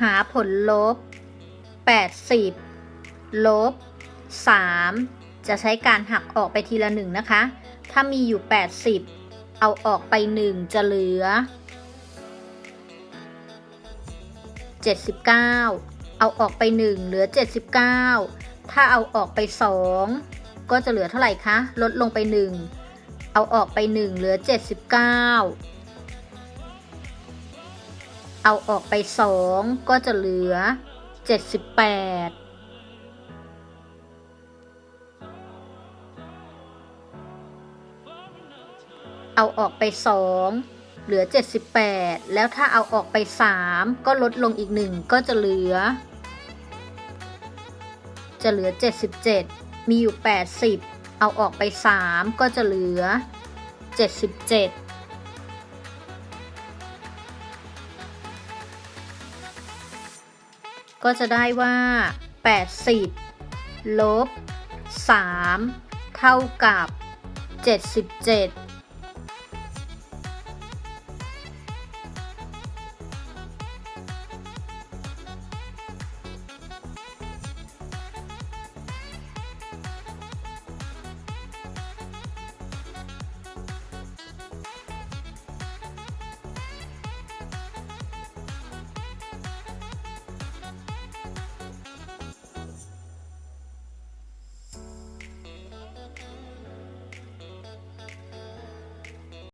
หาผลลบ 80 ลบ 3 จะใช้การหักออกไปทีละหนึ่งนะคะ ถ้ามีอยู่ 80 เอาออกไป 1 จะเหลือ 79 เอาออกไป 1 เหลือ 79 ถ้าเอาออกไป 2 ก็จะเหลือเท่าไหร่คะ ลดลงไป 1 เอาออกไป 1 เหลือ 79 เอาออกไป 2 ก็จะเหลือ 78เอาออกไป 2 เหลือ 78 แล้วถ้าเอาออกไป 3 ก็ลดลงอีก 1 ก็จะเหลือ จะเหลือ 77 มีอยู่ 80 เอาออกไป 3 ก็จะเหลือ 77 ก็จะได้ว่า 80 ลบ 3 เท่ากับ 77